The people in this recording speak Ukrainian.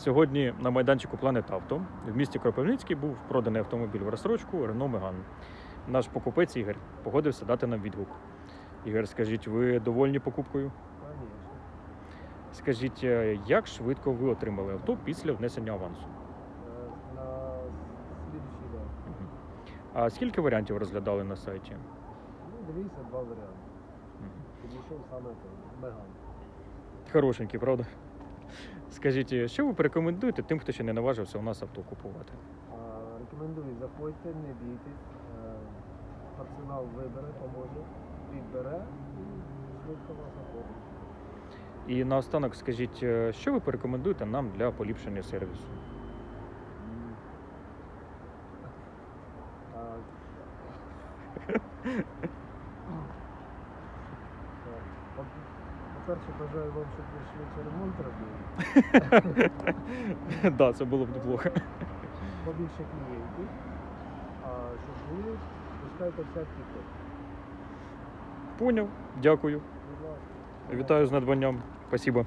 Сьогодні на майданчику Планет Авто в місті Кропивницький був проданий автомобіль в розстрочку Рено Меган. Наш покупець Ігор погодився дати нам відгук. Ігор, скажіть, ви довольні покупкою? Скажіть, е, як швидко ви отримали авто після внесення авансу? Э, На слідчий день. А скільки варіантів розглядали на сайті? Ну, дивіться два варіанти. Підійшов саме Меган. Хорошенький, правда? Скажіть, що ви порекомендуєте тим, хто ще не наважився у нас авто купувати? Рекомендую, заходьте, не бійтесь. Е, Персонал вибере, поможе, підбере і швидко вас оформить. І наостанок скажіть, е, що ви порекомендуєте нам для поліпшення сервісу? По-перше, бажаю вам, щоб ви швидше ремонт робили. Так, це було б неплохо. побільше клієнтів, а щоб ви пускайте всякі. Поняв, дякую. Вітаю з надбанням. Спасибо.